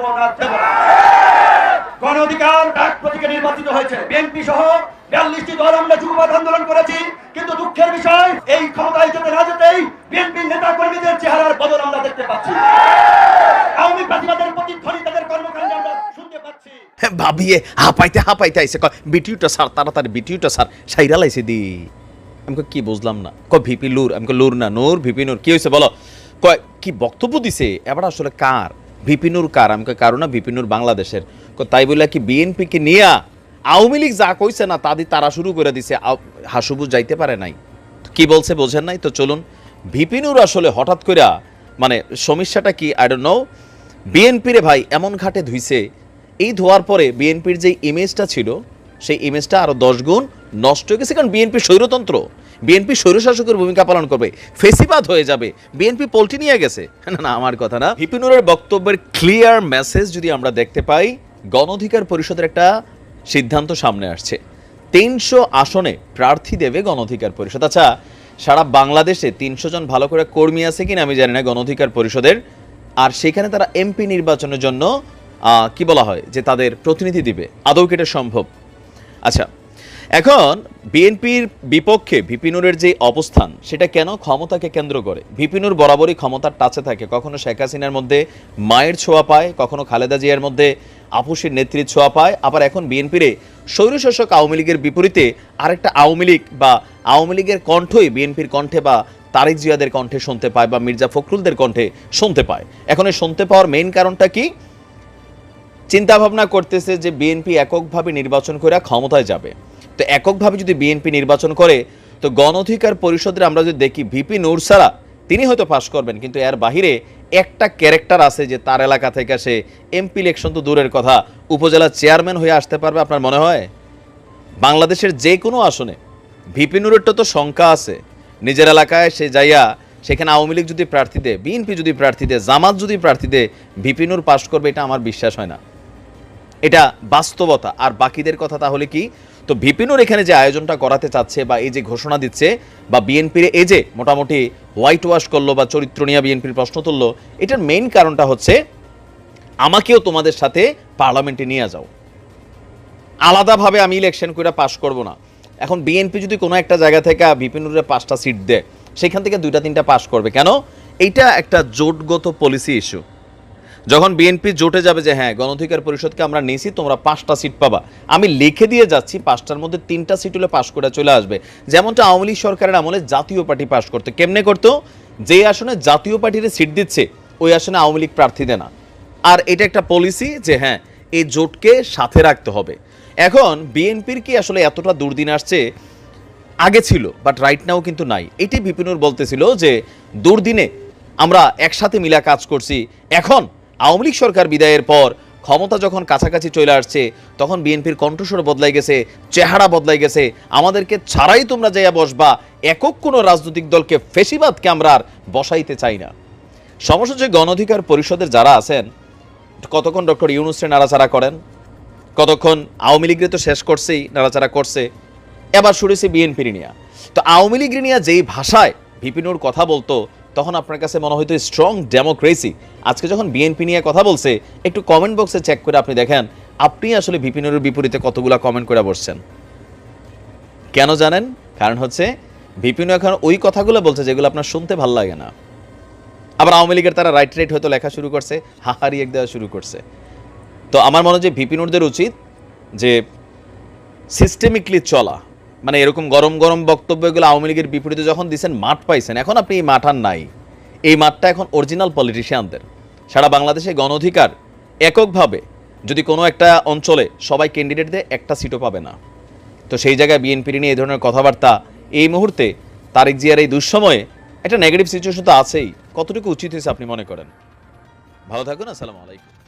দেব না দেব না। গণ অধিকার ডাক প্রতীকে নির্বাচিত হয়েছে। বিএনপি সহ বিয়াল্লিশটি দল আমরা যুগবাদ আন্দোলন করেছি কিন্তু দুঃখের বিষয় এই ক্ষমতায় যেতে না যেতেই নেতা কর্মীদের চেহারার বদল আমরা দেখতে পাচ্ছি। আওয়ামী প্রতিধ্বনি তাদের কর্মকাণ্ডে আমরা শুনতে পাচ্ছি। হ্যাঁ, ভাবিয়ে হাঁপাইতে হাঁপাইতে আইসে কয় বিটিউটা স্যার তাড়াতাড়ি বিটিউটা স্যার সাইরা লাইছে দি। আমি কি বুঝলাম না। কয় ভিপি লুর। আমি লুর না নূর ভিপি নূর। কি হয়েছে বলো? কয় কি বক্তব্য দিছে? এবার আসলে কার? ভিপি নূর কার আমি কই কারও না ভিপি নূর বাংলাদেশের তাই বলে কি বিএনপি কে নিয়া আওয়ামী লীগ যা কইছে না তাদি তারা শুরু করে দিছে। হাসুবু যাইতে পারে নাই। কি বলছে বোঝেন নাই? তো চলুন, ভিপিনুর আসলে হঠাৎ কইরা মানে সমস্যাটা কি? আই ডোন্ট নো বিএনপির ভাই এমন ঘাটে ধুইছে, এই ধোয়ার পরে বিএনপির যে ইমেজটা ছিল, সেই ইমেজটা আরও দশ গুণ নষ্ট হয়ে গেছে, কারণ বিএনপি স্বৈরতন্ত্র। বিএনপি স্বৈরশাসকের ভূমিকা পালন করবে, ফেসিবাদ হয়ে যাবে, বিএনপি পোল্টি নিয়ে গেছে। না না, আমার কথা না। ভিপিনুরের বক্তব্যের ক্লিয়ার মেসেজ যদি আমরা দেখতে পাই, গণঅধিকার পরিষদের একটা সিদ্ধান্ত সামনে আসছে। তিনশো আসনে প্রার্থী দেবে গণঅধিকার পরিষদ। আচ্ছা সারা বাংলাদেশে তিনশো জন ভালো করে কর্মী আছে কিনা আমি জানি না গণঅধিকার পরিষদের। আর সেখানে তারা এমপি নির্বাচনের জন্য কি বলা হয়, যে তাদের প্রতিনিধি দিবে। আদৌ কি এটা সম্ভব? আচ্ছা এখন বিএনপির বিপক্ষে ভিপিনুরের যে অবস্থান, সেটা কেন ক্ষমতাকে কেন্দ্র করে? ভিপিনুর বরাবরই ক্ষমতার টাচে থাকে। কখনো শেখ হাসিনার মধ্যে মায়ের ছোঁয়া পায়, কখনো খালেদা জিয়ার মধ্যে আপুসের নেত্রীর ছোঁয়া পায়। আবার এখন বিএনপিরে স্বৈরশাসক আওয়ামী লীগের বিপরীতে আরেকটা আওয়ামী লীগ বা আওয়ামী লীগের কণ্ঠই বিএনপির কণ্ঠে বা তারেক জিয়াদের কণ্ঠে শুনতে পায় বা মির্জা ফখরুলদের কণ্ঠে শুনতে পায়। এখন এই শুনতে পাওয়ার মেইন কারণটা কি? চিন্তা ভাবনা করতেছে যে বিএনপি এককভাবে নির্বাচন করে ক্ষমতায় যাবে। তো এককভাবে যদি বিএনপি নির্বাচন করে, তো গণ অধিকার পরিষদের আমরা যদি দেখি ভিপি নূরসারা তিনি হয়তো পাশ করবেন, কিন্তু এর বাহিরে একটা ক্যারেক্টার আছে যে তার এলাকা থেকে সে এমপি ইলেকশন তো দূরের কথা, উপজেলা চেয়ারম্যান হয়ে আসতে পারবে আপনার মনে হয়? বাংলাদেশের যে কোনো আসনে ভিপি নুরেরটা তো শঙ্কা আছে। নিজের এলাকায় সে যাইয়া সেখানে আওয়ামী লীগ যদি প্রার্থী দেয় বিএনপি যদি প্রার্থী দেয়, জামাত যদি প্রার্থী দেয় ভিপিনুর পাশ করবে, এটা আমার বিশ্বাস হয় না। এটা বাস্তবতা। আর বাকিদের কথা তাহলে কি? তো ভিপিনুর এখানে যে আয়োজনটা করাতে চাচ্ছে বা এই যে ঘোষণা দিচ্ছে বা বিএনপির এই যে মোটামুটি হোয়াইট ওয়াশ করল বা চরিত্র নিয়ে বিএনপির প্রশ্ন তুললো, এটার মেইন কারণটা হচ্ছে আমাকেও তোমাদের সাথে পার্লামেন্টে নিয়ে যাও। আলাদাভাবে আমি ইলেকশন করে পাশ করব না। এখন বিএনপি যদি কোনো একটা জায়গা থেকে বিপিনুরে পাঁচটা সিট দেয়, সেখান থেকে দুইটা তিনটা পাশ করবে। কেন? এইটা একটা জোটগত পলিসি ইস্যু যখন বিএনপি জোটে যাবে যে হ্যাঁ গণঅধিকার পরিষদকে আমরা নিয়েছি, তোমরা পাঁচটা সিট পাবা। আমি লিখে দিয়ে যাচ্ছি, পাঁচটার মধ্যে তিনটা সিট হলে পাশ করে চলে আসবে। যেমনটা আওয়ামী লীগ সরকারের আমলে জাতীয় পার্টি পাশ করতো। কেমনে করতো? যে আসনে জাতীয় পার্টির সিট দিচ্ছে, ওই আসনে আওয়ামী লীগ প্রার্থী দেয় না। আর এটা একটা পলিসি যে হ্যাঁ এই জোটকে সাথে রাখতে হবে। এখন বিএনপির কি আসলে এতটা দুর্দিন আসছে? আগে ছিল বাট রাইট নাও কিন্তু নাই। এটি বিপিনুর বলতেছিল যে, দুর্দিনে আমরা একসাথে মিলা কাজ করছি। এখন আওয়ামী লীগ সরকার বিদায়ের পর ক্ষমতা যখন কাছাকাছি চলে আসছে, তখন বিএনপির কণ্ঠস্বর বদলাই গেছে, চেহারা বদলাই গেছে। আমাদেরকে ছাড়াই তোমরা যাইয়া বসবা, একক কোনো রাজনৈতিক দলকে ফেসিবাদকে আমরা আর বসাইতে চাই না। সমস্যা হচ্ছে গণঅধিকার পরিষদের যারা আছেন, কতক্ষণ ডক্টর ইউনুসরে নাড়াচাড়া করেন? কতক্ষণ আওয়ামী লীগরে তো শেষ করছেই, নাড়াচাড়া করছে। এবার শুনেছি বিএনপির নিয়ে। তো আওয়ামী লীগ নিয়ে যেই ভাষায় ভিপিনুর কথা বলতো তখন আপনার কাছে মনে হয়তো স্ট্রং ডেমোক্রেসি আজকে যখন বিএনপি নিয়ে কথা বলছে, একটু কমেন্ট বক্সে চেক করে আপনি দেখেন, আপনি আসলে ভিপিনুরের বিপরীতে কতগুলা কমেন্ট করে বসছেন। কেন জানেন? কারণ হচ্ছে ভিপিনু এখন ওই কথাগুলো বলছে যেগুলো আপনার শুনতে ভালো লাগে না। আবার আওয়ামী লীগের তারা রাইট রাইট হয়তো লেখা শুরু করছে, হাহারি এক দেওয়া শুরু করছে। তো আমার মনে হয় যে ভিপিনুরদের উচিত যে সিস্টেমিকলি চলা। মানে এরকম গরম গরম বক্তব্যগুলো আওয়ামী লীগের বিপরীতে যখন দিচ্ছেন মাঠ পাইছেন। এখন আপনি এই মাঠ আর নাই। এই মাঠটা এখন অরিজিনাল পলিটিশিয়ানদের সারা বাংলাদেশে গণ অধিকার এককভাবে যদি কোনো একটা অঞ্চলে সবাই ক্যান্ডিডেট দেয়, একটা সিটও পাবে না। তো সেই জায়গায় বিএনপির নিয়ে এই ধরনের কথাবার্তা, এই মুহূর্তে তারেক জিয়ার এই দুঃসময়ে একটা নেগেটিভ সিচুয়েশন তো আছেই। কতটুকু উচিত হয়েছে আপনি মনে করেন? ভালো থাকুন, আসসালামু আলাইকুম।